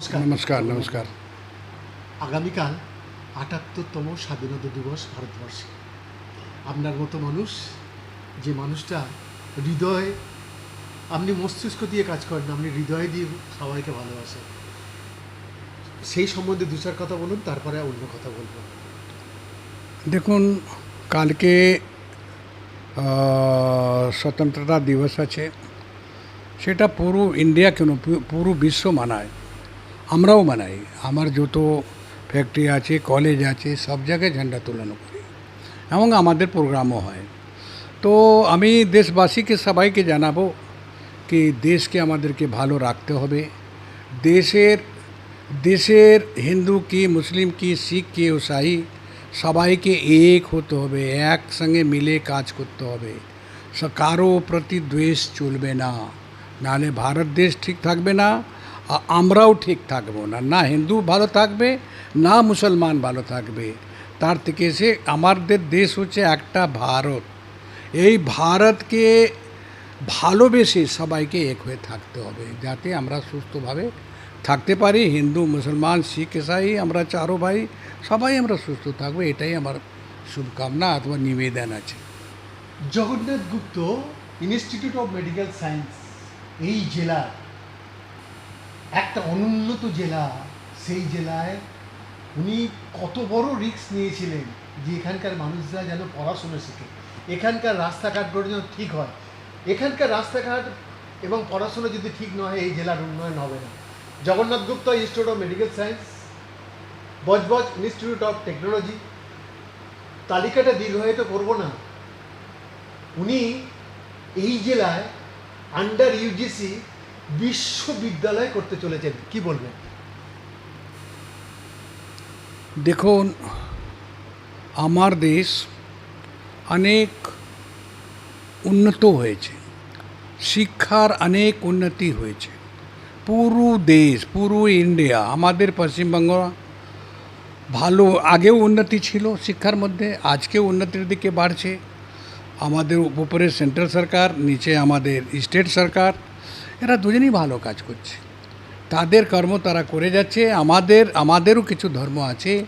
নমস্কার। নমস্কার নমস্কার। আগামীকাল আটাত্তরতম স্বাধীনতা দিবস ভারতবর্ষে। আপনার মতো মানুষ যে মানুষটা হৃদয় আপনি মস্তিষ্ক দিয়ে কাজ করেন না, আপনি হৃদয় দিয়ে সবাইকে ভালোবাসেন। সেই সম্বন্ধে দু চার কথা বলুন তারপরে অন্য কথা বলব দেখুন কালকে স্বতন্ত্রতা দিবস আছে। সেটা পুরো ইন্ডিয়া কেন পুরো বিশ্ব মানায়। আমরাও মানাই আমার যত ফ্যাক্টরি আছে কলেজ আছে সব জায়গায় ঝান্ডা তোলানো করি এবং আমাদের প্রোগ্রামও হয় তো আমি দেশবাসীকে সবাইকে জানাব কি দেশকে আমাদেরকে ভালো রাখতে হবে দেশের দেশের হিন্দু কি মুসলিম কি শিখ কি ইসাই সবাইকে এক হতে হবে একসঙ্গে মিলে কাজ করতে হবে স- কারও প্রতি দ্বেষ চলবে না নাহলে ভারত দেশ ঠিক থাকবে না আ- আমরাও ঠিক থাকব না। না হিন্দু ভালো থাকবে, না মুসলমান ভালো থাকবে। তার থেকে সে আমাদের দেশ হচ্ছে একটা ভারত। এই ভারতকে ভালোবেসে সবাইকে এক হয়ে থাকতে হবে, যাতে আমরা সুস্থভাবে থাকতে পারি। হিন্দু, মুসলমান, শিখ, ইসাই, আমরা চারো ভাই, সবাই আমরা সুস্থ থাকব, এটাই আমার শুভকামনা অথবা নিবেদন আছে। Jagannath Gupta institute of medical science এই জেলা একটা অনুন্নত জেলা, সেই জেলায় উনি কত বড় রিস্ক নিয়েছিলেন যে এখানকার মানুষরা যেন পড়াশোনা শেখে। এখানকার রাস্তাঘাটগুলো যেন ঠিক হয়। এখানকার রাস্তাঘাট এবং পড়াশোনা যদি ঠিক না হয়, এই জেলার উন্নয়ন হবে না। Jagannath Gupta institute of medical science Budge Budge institute of technology তালিকাটা দীর্ঘায়িত করব না। উনি এই জেলায় আন্ডার ইউজিসি বিশ্ববিদ্যালয় করতে চলেছেন। কি বলবেন? দেখুন, আমার দেশ অনেক উন্নত হয়েছে। শিক্ষার অনেক উন্নতি হয়েছে। পুরো দেশ, পুরো ইন্ডিয়া, আমাদের পশ্চিমবঙ্গ ভালো, আগেও উন্নতি ছিল শিক্ষার মধ্যে, আজকেও উন্নতির দিকে বাড়ছে। আমাদের উপরে সেন্ট্রাল সরকার, নিচে আমাদের স্টেট সরকার এরা দুজনেই ভালো কাজ করছে। তাদের কর্ম তারা করে যাচ্ছে, আমাদের, আমাদেরও কিছু ধর্ম আছে।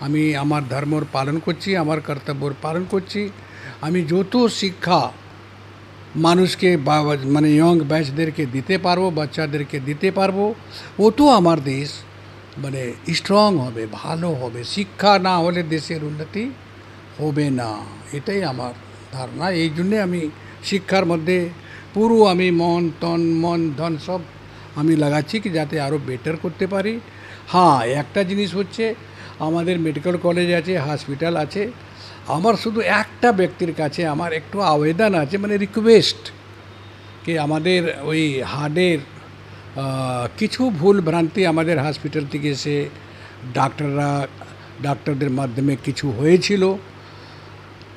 আমি আমার ধর্মর পালন করছি, আমার কর্তব্যর পালন করছি। আমি যত শিক্ষা মানুষকে বা মানে ইয়ং ব্যাচদেরকে দিতে পারব, বাচ্চাদেরকে দিতে পারব ও তো আমার দেশ মানে স্ট্রং হবে, ভালো হবে। শিক্ষা না হলে দেশের উন্নতি হবে না। এটাই আমার ধারণা। এই জন্যে আমি শিক্ষার মধ্যে পুরো আমি মন, তন, মন, ধন সব আমি লাগাচ্ছি কি যাতে আরও বেটার করতে পারি। হ্যাঁ একটা জিনিস হচ্ছে আমাদের মেডিকেল কলেজ আছে হসপিটাল আছে। আমার শুধু একটা ব্যক্তির কাছে আমার একটু আবেদন আছে মানে রিকোয়েস্ট কি আমাদের ওই হার্টের কিছু ভুল ভ্রান্তি আমাদের হসপিটাল থেকে এসে ডাক্তাররা, ডাক্তারদের মাধ্যমে কিছু হয়েছিল।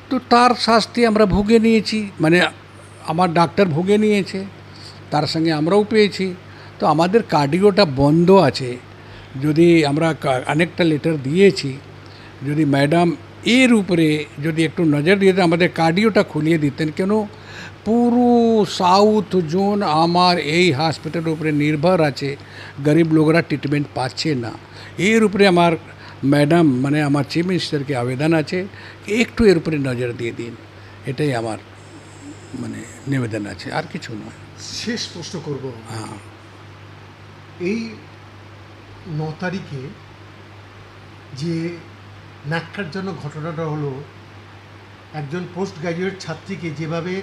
তো তার শাস্তি আমরা ভুগে নিয়েছি মানে আমার ডাক্তার ভুগে নিয়েছে তার সঙ্গে আমরাও পেয়েছি। তো আমাদের কার্ডিওটা বন্ধ আছে। যদি আমরা কা- অনেকটা লেটার দিয়েছি যদি ম্যাডাম এর উপরে যদি একটু নজর দিয়ে দিতেন, আমাদের কার্ডিওটা খুলিয়ে দিতেন কেন? পুরো সাউথ জোন আমার এই হসপিটালের উপরে নির্ভর আছে। গরিব লোকরা ট্রিটমেন্ট পাচ্ছে না। এর উপরে আমার ম্যাডাম মানে আমার চিফ মিনিস্টারকে আবেদন আছে। কি একটু এর উপরে নজর দিয়ে দিন। এটাই আমার মানে নিবেদন আছে আর কিছু নয়। শেষ প্রশ্ন করব। হ্যাঁ। এই ন তারিখে যে ন্যাক্কারজনক ঘটনাটা হলো একজন পোস্ট গ্র্যাজুয়েট ছাত্রীকে যেভাবে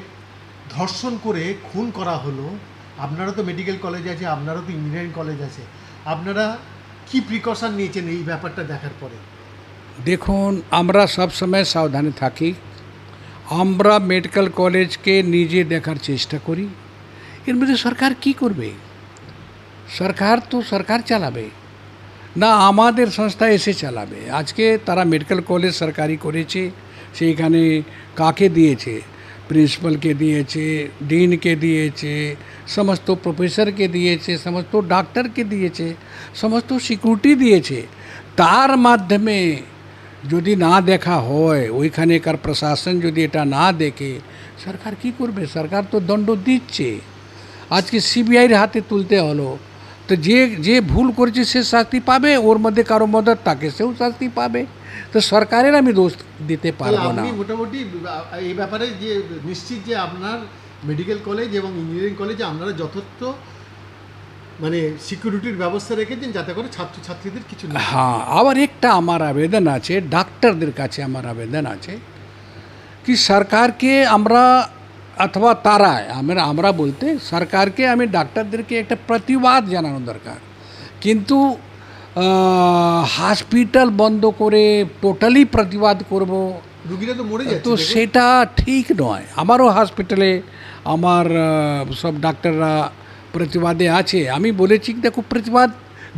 ধর্ষণ করে খুন করা হলো আপনারও তো মেডিকেল কলেজ আছে আপনারও তো ইঞ্জিনিয়ারিং কলেজ আছে আপনারা কি প্রিকশন নিয়েছেন এই ব্যাপারটা দেখার পরে? দেখুন আমরা সব সময় সাবধানে থাকি। আমরা মেডিকেল কলেজকে নিজে দেখার চেষ্টা করি। এর মধ্যে সরকার কি করবে? সরকার তো সরকার চালাবে। না, আমাদের সংস্থা এসে চালাবে। আজকে তারা মেডিকেল কলেজ সরকারি করেছে, সেইখানে কাকে দিয়েছে? প্রিন্সিপালকে দিয়েছে, ডিনকে দিয়েছে, সমস্ত প্রফেসরকে দিয়েছে, সমস্ত ডাক্তারকে দিয়েছে, সমস্ত সিকিউরিটি দিয়েছে। তার মাধ্যমে যদি না দেখা হয় ওইখানেকার প্রশাসন যদি এটা না দেখে সরকার কি করবে? সরকার তো দণ্ড দিচ্ছে। আজকে সিবিআইয়ের হাতে তুলতে হলো। তো যে যে ভুল করেছে সে শাস্তি পাবে ওর মধ্যে কারও মদত তাকে সেও শাস্তি পাবে। তো সরকারের আমি দোষ দিতে পারব না। মোটামুটি এই ব্যাপারে যে নিশ্চিত যে আপনার মেডিকেল কলেজ এবং ইঞ্জিনিয়ারিং কলেজে আপনারা যথার্থ মানে সিকিউরিটির ব্যবস্থা রেখে দিন যাতে করে ছাত্রছাত্রীদের কিছু হ্যাঁ। আবার একটা আমার আবেদন আছে ডাক্তারদের কাছে আমার আবেদন আছে কি সরকারকে আমরা অথবা তারা আমরা আমরা বলতে সরকারকে আমি ডাক্তারদেরকে একটা প্রতিবাদ জানানো দরকার। কিন্তু হসপিটাল বন্ধ করে টোটালি প্রতিবাদ করব রুগীরা তো মরে যায় তো সেটা ঠিক নয়। আমারও হসপিটালে আমার সব ডাক্তাররা প্রতিবাদে আছে আমি বলেছি কি, দেখো প্রতিবাদ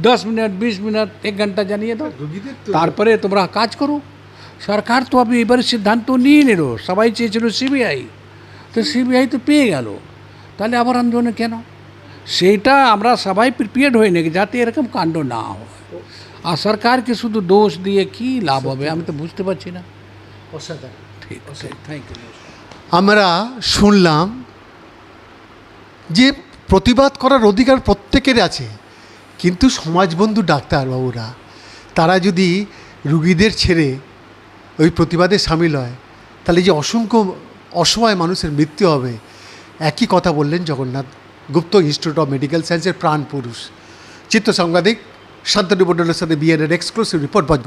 দশ মিনিট বিশ মিনিট এক ঘণ্টা জানিয়ে দাও রুগীদের তো তারপরে তোমরা কাজ করো সরকার তো আমি এবারে সিদ্ধান্ত নিয়ে নিল সবাই চেয়েছিল সিবিআই তো সিবিআই তো পেয়ে গেল তাহলে আবার আন্দোলনে কেন সেটা আমরা সবাই প্রিপেয়ার্ড হয়ে নাকি যাতে এরকম কাণ্ড না হয় আর সরকারকে শুধু দোষ দিয়ে কি লাভ হবে আমি তো বুঝতে পারছি না অসাধারণ ঠিক আছে থ্যাংক ইউ আমরা শুনলাম যে প্রতিবাদ করার অধিকার প্রত্যেকের আছে। কিন্তু সমাজবন্ধু ডাক্তারবাবুরা, তারা যদি রুগীদের ছেড়ে ওই প্রতিবাদে সামিল হয়, তাহলে যে অসংখ্য অসহায় মানুষের মৃত্যু হবে। একই কথা বললেন Jagannath Gupta institute of medical সায়েন্সের প্রাণ পুরুষ। চিত্র সাংবাদিক শান্তনু মণ্ডলের সাথে বিএনের এক্সক্লুসিভ রিপোর্ট বজবজ।